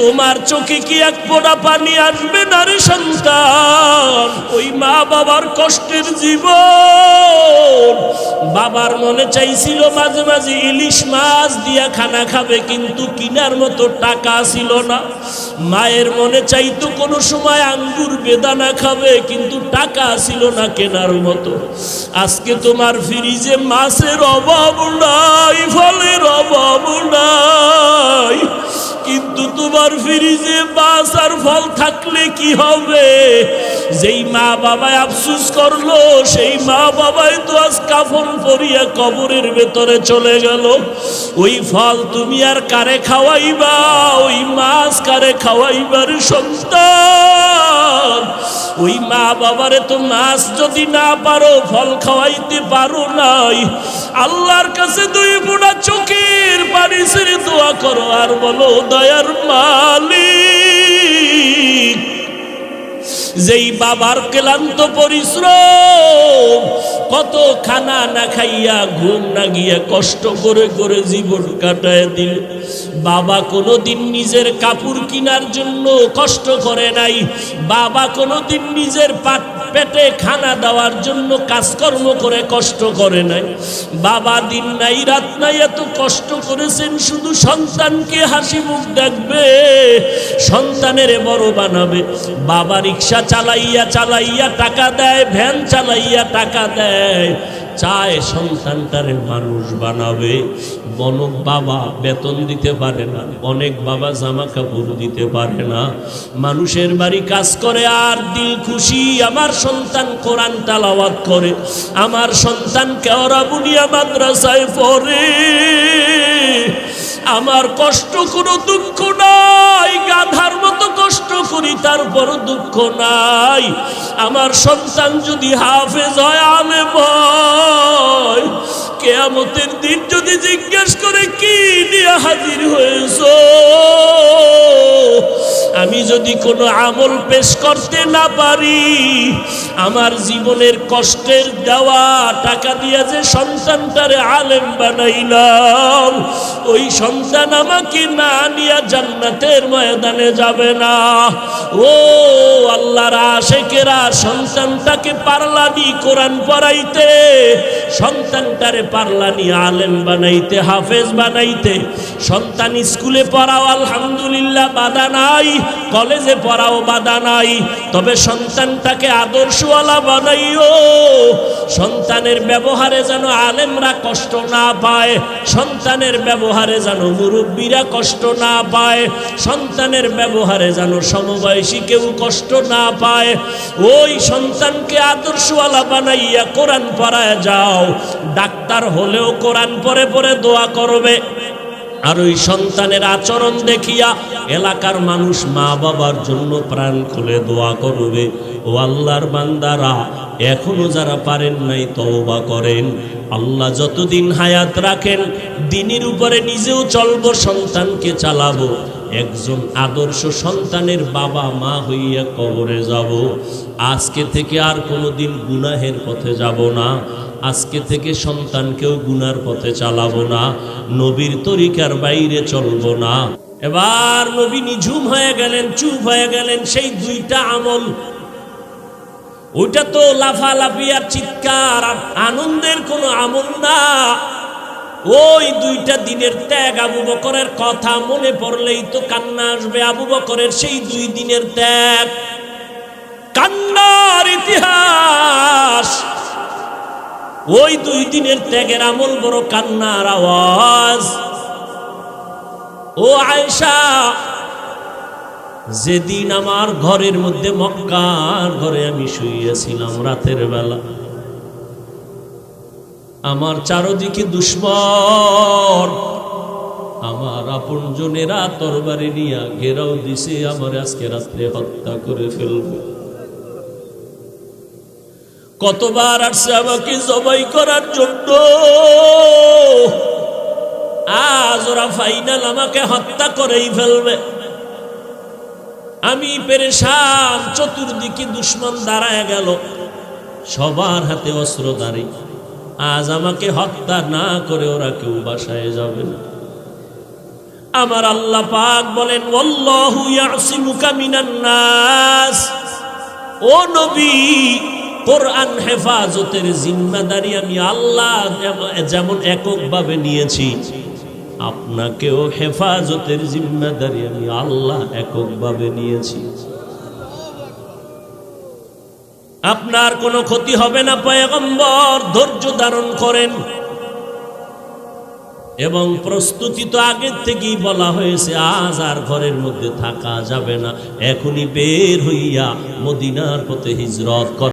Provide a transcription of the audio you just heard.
তোমার চোখে কি এক ফোঁটা পানি আসবে না রে সন্তান? ওই মা বাবার কষ্টের জীবন। বাবার মনে চাইছিল মাঝে মাঝে ইলিশ মাছ দিয়া খানা খাবে, কিন্তু কিনার মতো টাকা ছিল না। মায়ের মনে চাইতো কোনো সময় আঙ্গুর বেদানা খাবে, কিন্তু টাকা ছিল না কেনার মতো। আজকে তোমার ফ্রিজে মাছের অভাব নাই, ফলের অভাব নাই। কিন্তু তোমার ফ্রিজে আর ফল থাকলে কি হবে? যেই মা বাবায় আফসুস করল, সেই মা বাবাই তো আজ কাফন পরিয়া কবরের ভেতরে চলে গেল। ওই ফল তুমি আর কারে খাওয়াইবা? ওই মাছ কারে খাওয়াইবার সন্তান? ওই মা বাবারে তো মাছ যদি না পারো, ফল খাওয়াইতে পারো নাই। আল্লাহর কাছে দুই বুড়া চোখের পানি ছেড়ে দোয়া করো আর বলো দয়ার মালিক। যেই বাবার ক্লান্ত পরিশ্রম কত খানা না খাইয়া, ঘুম না গিয়া কষ্ট করে করে জীবন কাটায় দিল। বাবা কোনোদিন নিজের কাপড় কিনার জন্য কষ্ট করে নাই। বাবা কোনোদিন নিজের পাট পেটে খানা দেওয়ার জন্য কাজকর্ম করে কষ্ট করে নাই। বাবা দিন নাই, রাত নাই, এত কষ্ট করেছেন, শুধু সন্তানকে হাসি মুখ দেখবে, সন্তানের বড় বানাবে। বাবা রিক্সা চালাইয়া চালাইয়া টাকা দেয়, ভ্যান চালাইয়া টাকা দেয়, চায় সন্তানটারে মানুষ বানাবে। অনেক বাবা বেতন দিতে পারে না, অনেক বাবা জামা কাপড় দিতে পারে না। মানুষের বাড়ি কাজ করে আর দিল খুশি, আমার সন্তান কোরআন তালাওয়াত করে, আমার সন্তান কেওরা বুনিয়া মাদ্রাসায় পড়ে। আমার কষ্ট, কোনো দুঃখ নাই, গাধার মতো কষ্ট করি, তারপর দুঃখ নাই। আমার সন্তান যদি হাফেজ হয় আলে ভয় কেয়ামতের দিন যদি জিজ্ঞেস করে কি নিয়ে হাজির হয়েছ? আমি যদি কোনো আমল পেশ করতে না পারি, আমার জীবনের কষ্টের দেওয়া টাকা দিয়ে যে সন্তানটারে আলেম বানাইলাম ওই সন্তান আমাকে না নিয়ে জান্নাতের ময়দানে যাবে না। ও আল্লাহর আশেকেরা, সন্তানটাকে পারলানি কোরআন পড়াইতে, সন্তানটারে পারলানি আলেম বানাইতে, হাফেজ বানাইতে, সন্তান স্কুলে পড়াও আলহামদুলিল্লাহ, বাধা নাই। কলেজে পড়াও বাধা নাই। তবে সন্তানটাকে আদর্শওয়ালা বানাইও। সন্তানের ব্যবহারে যেন আলেমরা কষ্ট না পায়, সন্তানের ব্যবহারে যেন মুরব্বীরা কষ্ট না পায়, সন্তানের ব্যবহারে যেন সমবয়সী কেউ কষ্ট না পায়। ওই সন্তানকে আদর্শওয়ালা বানাইয়া কোরআন পড়ায় যাও। ডাক্তার হলেও কোরআন পরে পরে দোয়া করবে। আর ওই সন্তানের আচরণ দেখিয়া এলাকার মানুষ মা বাবার জন্য প্রাণ খুলে দোয়া করবে। ও আল্লাহর বান্দারা, এখনও যারা পারেন নাই তওবা করেন। আল্লাহ যতদিন হায়াত রাখেন, দিনের উপরে নিজেও চলব, সন্তানকে চালাবো। একজন আদর্শ সন্তানের বাবা মা হইয়া কবরে যাব। আজকে থেকে আর কোনোদিন গুনাহের পথে যাব না। আজকে থেকে সন্তানকেও গুনার পথে চালাবো না, নবীর তরিকার বাইরে চলবো না। এবার নবী নিঝুম হয়ে গেলেন, চুপ হয়ে গেলেন, সেই দুইটা আমল। ওইটা তো লাফালাফি আর চিৎকার আনন্দের কোনো আমল না। ওই দুইটা দিনের ত্যাগ আবু বকরের কথা মনে পড়লেই তো কান্না আসবে, আবু বকরের সেই দুই দিনের ত্যাগ। কান্নার ইতিহাস ওই দুই দিনের ত্যাগের আমল বড় কান্নার আওয়াজ। ও আয়সা যেদিন আমার ঘরের মধ্যে মক্কার ঘরে আমি শুইয়াছিলাম রাতের বেলা, আমার চারদিকে দুশ্মন, আমার আপন জনেরা তরবারি নিয়া ঘেরাও দিছে, আমার আজকে রাত্রে হত্যা করে ফেলবে। কতবার আসছে আমাকে জবাই করার জন্য? আজ ওরা ফাইনাল আমাকে হত্যা করেই ফেলবে। আমি পেরেশান, চতুর্দিকে দুশ্মন দাঁড়ায় গেল। সবার হাতে অস্ত্র দাঁড়ি। আজ আমাকে হত্যা না করে ওরা কেউ বাসায় যাবে না। আমার আল্লাহ পাক বলেন ও নবী কোরআন হেফাজতের জিম্মাদারি আমি আল্লাহ যেম- যেমন এককভাবে নিয়েছি, আপনাকেও হেফাজতের জিম্মাদারি আমি আল্লাহ এককভাবে নিয়েছি। আপনার কোনো ক্ষতি হবে না, পয়গম্বর, ধৈর্য ধারণ করেন। এবং প্রস্তুতি তো আগের থেকেই বলা হয়েছে, আজ আর ঘরের মধ্যে থাকা যাবে না। এখনই বের হইয়া মদিনার পথে হিজরত কর